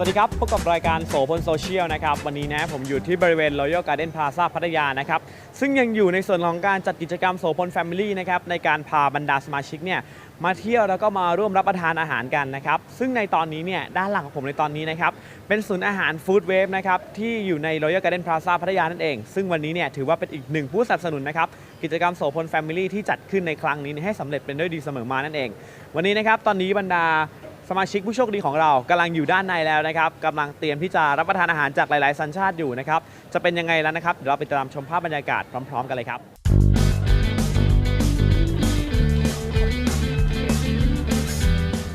สวัสดีครับ พบกับรายการโสพลโซเชียลนะครับ วันนี้นะผมอยู่ที่บริเวณ Royal Garden Plaza พัทยานะครับ ซึ่งยังอยู่ในส่วนของการจัดกิจกรรมโสพล Family นะครับ ในการพาบรรดาสมาชิกเนี่ยมาเที่ยวแล้วก็มาร่วมรับประทานอาหารกันนะครับ ซึ่งในตอนนี้เนี่ยด้านหลังของผมในตอนนี้นะครับ เป็นศูนย์อาหารฟู้ดเวฟนะครับที่อยู่ใน Royal Garden Plaza พัทยานั่นเอง ซึ่งวันนี้เนี่ยถือว่าเป็นอีกหนึ่งผู้สนับสนุนนะครับกิจกรรมโสพล Family ที่จัดขึ้นในครั้งนี้ให้สำเร็จเป็นด้วยดีเสมอมานั่นเอง วันนี้นะครับตอนนี้บรรดา สมาชิกผู้โชคดีของเรากำลังอยู่ด้านในแล้วนะครับกำลังเตรียมที่จะรับประทานอาหารจากหลาย ๆ สัญชาติอยู่นะครับจะเป็นยังไงแล้วนะครับเดี๋ยวเราไปติดตามชมภาพบรรยากาศพร้อม ๆ กันเลยครับ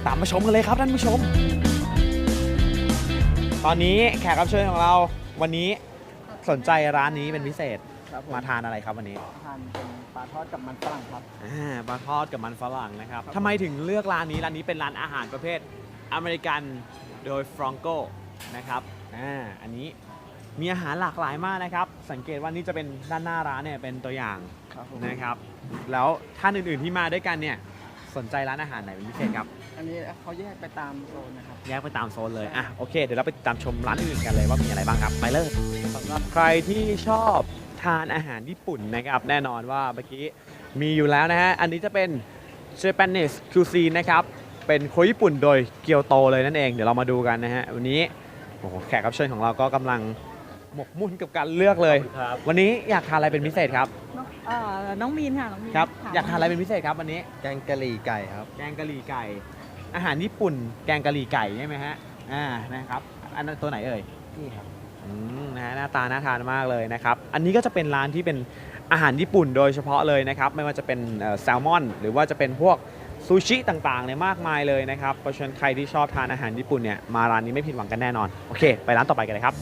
ตามมาชมกันเลยครับท่านผู้ชม ตอนนี้แขกรับเชิญของเราวันนี้สนใจร้านนี้เป็นพิเศษครับผมมาทานอะไรครับวันนี้ทานเป็น ปลาทอดกับมันฝรั่งครับ อ่าปลาทอดกับมันฝรั่งนะครับ ทำไมถึงเลือกร้านนี้ร้านนี้เป็นร้านอาหารประเภทอเมริกันโดยฟรองโกนะครับอ่าอันนี้มีอาหารหลากหลายมากนะครับ สังเกตว่านี่จะเป็นด้านหน้าร้านเนี่ยเป็นตัวอย่างครับผมนะครับ แล้วท่านอื่นๆที่มาด้วยกันเนี่ยสนใจร้านอาหารไหนเป็นพิเศษครับ อันนี้เขาแยกไปตามโซนนะครับ แยกไปตามโซนเลยอะโอเค เดี๋ยวเราไปตามชมร้านอื่นกันเลยว่ามีอะไรบ้างครับ ไปเลยสำหรับใครที่ชอบ ทานอาหารญี่ปุ่นนะครับ แน่นอนว่าเมื่อกี้มีอยู่แล้วนะฮะ อันนี้จะเป็น Japanese cuisine นะครับ เป็นครัวญี่ปุ่นโดยเกียวโตเลยนั่นเอง เดี๋ยวเรามาดูกันนะฮะ วันนี้โอ้โหแขกรับเชิญของเราก็กำลังหมกมุ่นกับการเลือกเลยวันนี้อยากทานอะไรเป็นพิเศษครับ น้องเอ่อน้องมีนค่ะ น้องมีนครับค่ะอยากทานอะไรเป็นพิเศษครับวันนี้ แกงกะหรี่ไก่ครับ แกงกะหรี่ไก่ อาหารญี่ปุ่น แกงกะหรี่ไก่ใช่ไหมฮะ อ่า นะครับ อันนั้นตัวไหนเอ่ย นี่ครับ อืมนะฮะหน้าตาน่าทานมากเลยนะครับ อันนี้ก็จะเป็นร้านที่เป็นอาหารญี่ปุ่นโดยเฉพาะเลยนะครับ ไม่ว่าจะเป็นแซลมอน หรือว่าจะเป็นพวกซูชิต่างๆเนี่ยมากมายเลยนะครับ เพราะฉะนั้นใครที่ชอบทานอาหารญี่ปุ่นเนี่ยมาร้านนี้ไม่ผิดหวังกันแน่นอน โอเค ไปร้านต่อไปกันเลยครับ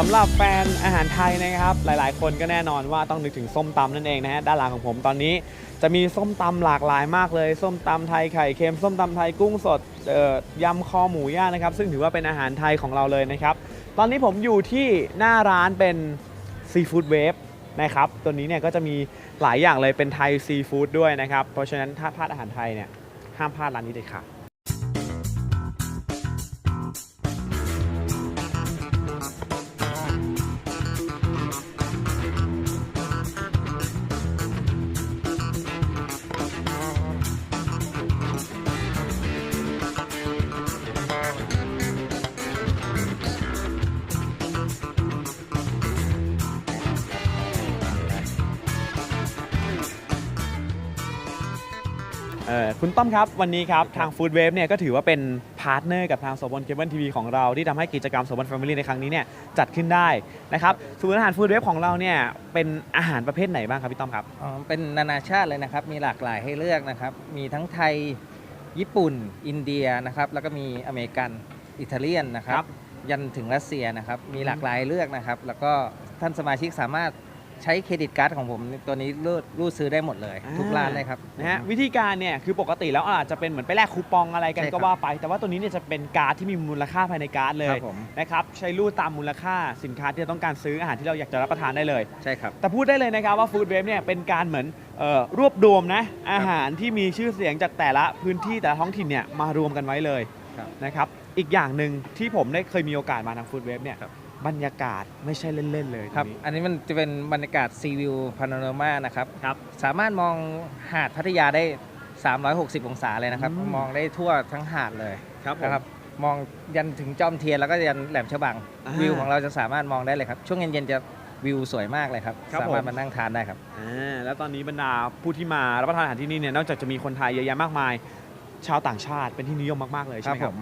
สำหรับแฟนอาหารไทยนะครับ หลายๆ คนก็แน่นอนว่าต้องนึกถึงส้มตำนั่นเองนะฮะด้านหลังของผมตอนนี้ จะมีส้มตำหลากหลายมากเลย ส้มตำไทยไข่เค็มส้มตำไทยกุ้งสดยำคอหมูย่างนะครับ ซึ่งถือว่าเป็นอาหารไทยของเราเลยนะครับ ตอนนี้ผมอยู่ที่หน้าร้านเป็นซีฟู้ดเวฟนะครับตัวนี้เนี่ยก็จะมีหลายอย่างเลยเป็นไทยซีฟู้ดด้วยนะครับ เพราะฉะนั้นถ้าพลาดอาหารไทยเนี่ยห้ามพลาดร้านนี้เด็ดขา เอ่อคุณต้อมครับ วันนี้ครับ ทางฟู้ดเวฟเนี่ยก็ถือว่าเป็นพาร์ทเนอร์กับทางโซบอนเคเบิลทีวีของเราที่ทำให้กิจกรรมโซบอนแฟมิลี่ในครั้งนี้เนี่ยจัดขึ้นได้นะครับศูนย์อาหารฟู้ดเวฟของเราเนี่ยเป็นอาหารประเภทไหนบ้างครับพี่ต้อมครับ อ๋อเป็นนานาชาติเลยนะครับ มีหลากหลายให้เลือกนะครับ มีทั้งไทย ญี่ปุ่น อินเดียนะครับ แล้วก็มีอเมริกัน อิตาเลียนนะครัครับ บ ยันถึงรัสเซียนะครับ มีหลากหลายให้เลือกนะครับ แล้วก็ท่านสมาชิกสามารถ ใช้เครดิตการ์ดของผมตัวนี้รูดรูดซื้อได้หมดเลย ทุกร้านเลยครับ นะฮะวิธีการเนี่ยคือปกติแล้วอาจจะเป็นเหมือนไปแลกคูปองอะไรกันใช่ครับก็ว่าไป แต่ว่าตัวนี้เนี่ยจะเป็นการ์ดที่มีมูลค่าภายในการ์ดเลครัยบผม นะครับใช้รูดตามมูลค่าสินค้าที่เราต้องการซื้ออาหารที่เราอยากจะรับประทานได้เลย ใช่ครับ แต่พูดได้เลยนะครับว่าฟู้ดเวฟเนี่ยเป็นการเหมือนเอ่อรวบรวมนะอาหารที่มีชื่อเสียงจากแต่ละพื้นที่แต่ละท้องถิ่นเนี่ยมารวมกันไว้เลยครับนะครับอีกอย่างหนึ่งที่ผมได้เคยมีโอกาสมาทางฟู้ดเวฟเนี่ยครับ บรรยากาศไม่ใช่เล่น ๆ เลยครับตงนี้อันนี้มันจะเป็นบรรยากาศซีวิวพาโนรามานะครับครับ สามารถมองหาดพัทยาได้ 360 องศาเลยนะครับ อืม มองได้ทั่วทั้งหาดเลยครับผม นะครับ มองยันถึงจอมเทียนแล้วก็ยันแหลมฉบัง อ่าวิวของเราจะสามารถมองได้เลยครับ ช่วงเย็นๆจะวิวสวยมากเลยครับ ครับสามารถผมมานั่งทานได้ครับ อ่าแล้วตอนนี้บรรดาผู้ที่มารับประทานอาหารที่นี่เนี่ยนอกจากจะมีคนไทยเยอะแยะมากมาย ชาวต่างชาติเป็นที่นิยมมากๆเลยใช่ไหมครับ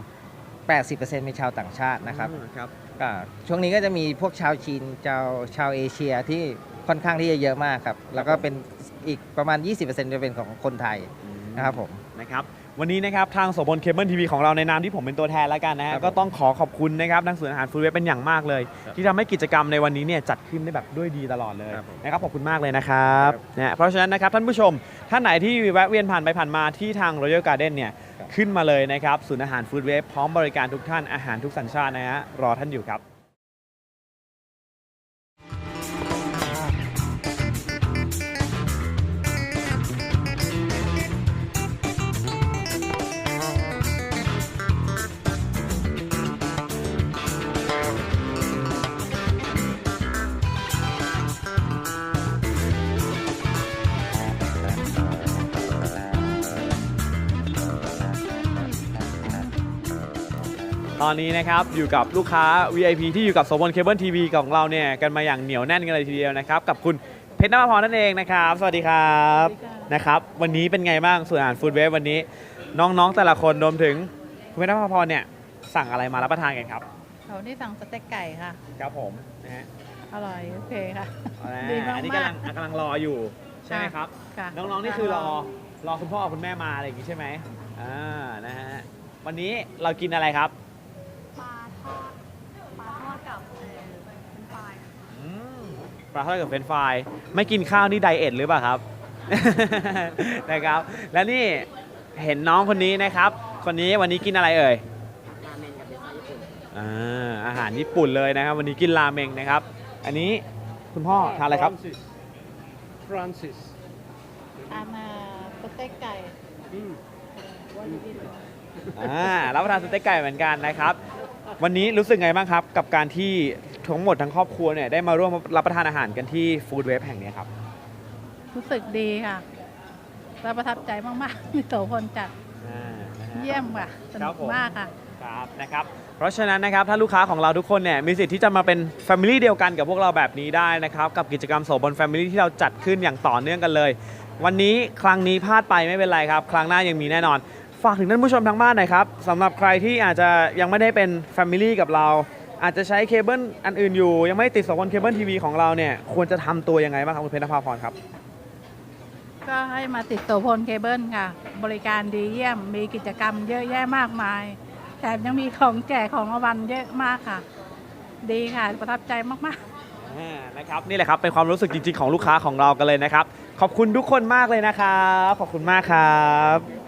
80%เป็นชาวต่างชาตินะครับ อืมครับ ก็ช่วงนี้ก็จะมีพวกชาวจีนชาวชาวเอเชียที่ค่อนข้างที่จะเยอะมากครับ แล้วก็เป็นอีกประมาณ 20%จะเป็นของคนไทยนะครับผม นะครับวันนี้นะครับทางโสพลเคเบิลทีวีของเราในนามที่ผมเป็นตัวแทนแล้วกันนะฮะครับผมก็ต้องขอขอบคุณนะครับทางศูนย์อาหารฟู้ดเวฟเป็นอย่างมากเลย ครับที่ทำให้กิจกรรมในวันนี้เนี่ยจัดขึ้นได้แบบด้วยดีตลอดเลยครับผมนะครับขอบคุณมากเลยนะครับครับ นะเพราะฉะนั้นนะครับท่านผู้ชมท่านไหนที่แวะเวียนผ่านไปผ่านมาที่ทาง Royal Garden เนี่ยครับ ขึ้นมาเลยนะครับศูนย์อาหารฟู้ดเวฟพร้อมบริการทุกท่านอาหารทุกสัญชาตินะฮะรอท่านอยู่ครับ ตอนนี้นะครับอยู่กับลูกค้า VIP ที่อยู่กับโซบนเคเบิลทีวีของเราเนี่ยกันมาอย่างเหนียวแน่นกันเลยทีเดียวนะครับกับคุณเพชรนภพรนั่นเองนะครับ สวัสดีครับสวัสดีค่ะนะครับ วันนี้เป็นไงบ้างส่วนอาหารฟู้ดเวฟวันนี้ น้องๆแต่ละคนรวมถึงคุณเพชรนภพรเนี่ยสั่งอะไรมารับประทานกันครับเขาที่สั่งสเต็กไก่ค่ะ ครับผมนะฮะอร่อยโอเคค่ะอ่าดีมากๆอันนี้กำลังกำลังรออยู่ใช่ไหมครับค่ะน้องๆนี่คือรอรอคุณพ่อกับคุณแม่มาอะไรอย่างงี้ใช่ไหมอ่านะฮะวันนี้เรากินอะไรครับ ปลาทอดกับเฟรนช์ฟรายไม่กินข้าวนี่ไดเอทหรือเปล่าครับ นะครับ และนี่เห็นน้องคนนี้นะครับ คนนี้วันนี้กินอะไรเอ่ยอ่าอาหารญี่ปุ่นเลยนะครับ วันนี้กินราเมงนะครับ อันนี้คุณพ่อทานอะไรครับ ฟรานซิสอามาสเต็กไก่อ่ารับประทานสเต็กไก่เหมือนกันนะครับ วันนี้รู้สึกไงบ้างครับ กับการที่ ทั้งหมดทั้งครอบครัวเนี่ยได้มาร่วมรับประทานอาหารกันที่ฟู้ดเวฟแห่งนี้ครับรู้สึกดีค่ะและประทับใจมากๆที่โสพลจัดอ่านะฮะ เยี่ยมค่ะสครันุบกผมมากค่ะ ครับนะครับเพราะฉะนั้นนะครับถ้าลูกค้าของเราทุกคนเนี่ยมีสิทธิ์ที่จะมาเป็นแฟมิลี่เดียวกันกับพวกเราแบบนี้ได้นะครับกับกิจกรรมโสบนแฟมิลี่ที่เราจัดขึ้นอย่างต่อเนื่องกันเลย วันนี้ครั้งนี้พลาดไปไม่เป็นไรครับ ครั้งหน้ายังมีแน่นอน ฝากถึงท่านผู้ชมทางบ้านหน่อยครับสำหรับใครที่อาจจะยังไม่ได้เป็นแฟมิลี่กับเรา อาจจะใช้เคเบิลอันอื่นอยู่ ยังไม่ติดโสบนเคเบิลทีวีของเราเนี่ยควรจะทำตัวยังไงบ้างครับคุณเพชรนภาพรครับ ก็ให้มาติดโสพลเคเบิลค่ะ บริการดีเยี่ยมมีกิจกรรมเยอะแยะมากมายแถมยังมีของแจกของรางวัลเยอะมากค่ะ ดีค่ะประทับใจมากๆอ่านะครับนี่แหละครับเป็นความรู้สึกจริงๆของลูกค้าของเรากันเลยนะครับ ขอบคุณทุกคนมากเลยนะครับ ขอบคุณมากครับ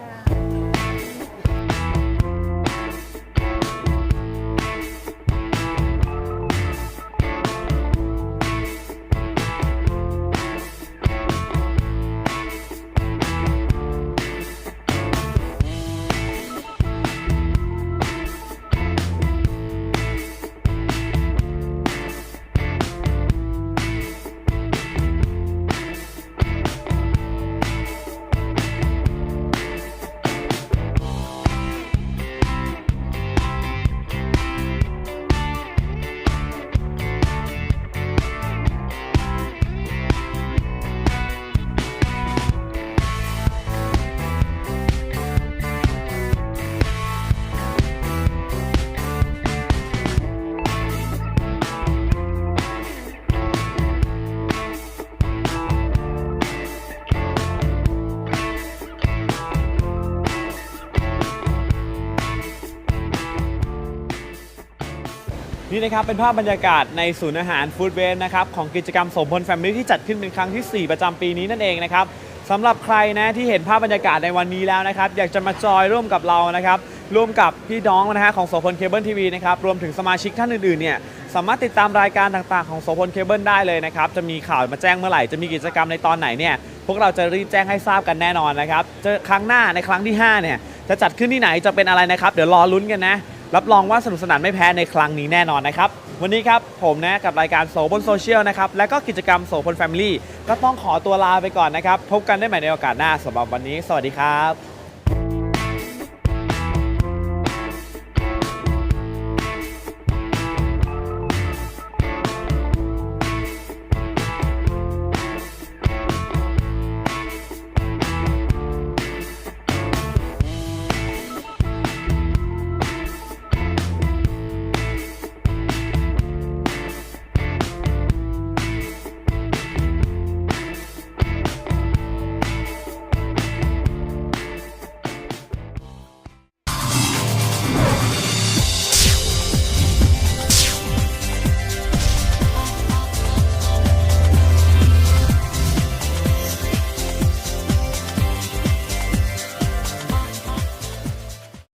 นี่นะครับเป็นภาพบรรยากาศในศูนย์อาหารฟู้ดเวฟนะครับของกิจกรรมสมพลแฟมิลี่ที่จัดขึ้นเป็นครั้งที่ 4 ประจำปีนี้นั่นเองนะครับสำหรับใครนะที่เห็นภาพบรรยากาศในวันนี้แล้วนะครับอยากจะมาจอยร่วมกับเรานะครับร่วมกับพี่น้องนะฮะของโสพลเคเบิลทีวีนะครับรวมถึงสมาชิกท่านอื่นๆเนี่ยสามารถติดตามรายการต่างๆของโสพลเคเบิลได้เลยนะครับจะมีข่าวมาแจ้งเมื่อไหร่จะมีกิจกรรมในตอนไหนเนี่ยพวกเราจะรีบแจ้งให้ทราบกันแน่นอนนะครับจอครั้งหน้าในครั้งที่ห้าเนี่ยจะจัดขึ้นที่ไหนจะเป็นอะไรนะครับ เดี๋ยวรอลุ้นกันนะ รับรองว่าสนุกสนานไม่แพ้ในครั้งนี้แน่นอนนะครับ วันนี้ครับผมนะกับรายการโสบนโซเชียลนะครับ และก็กิจกรรมโสพลแฟมิลี่ก็ต้องขอตัวลาไปก่อนนะครับ พบกันได้ใหม่ในโอกาสหน้าสำหรับวันนี้ สวัสดีครับ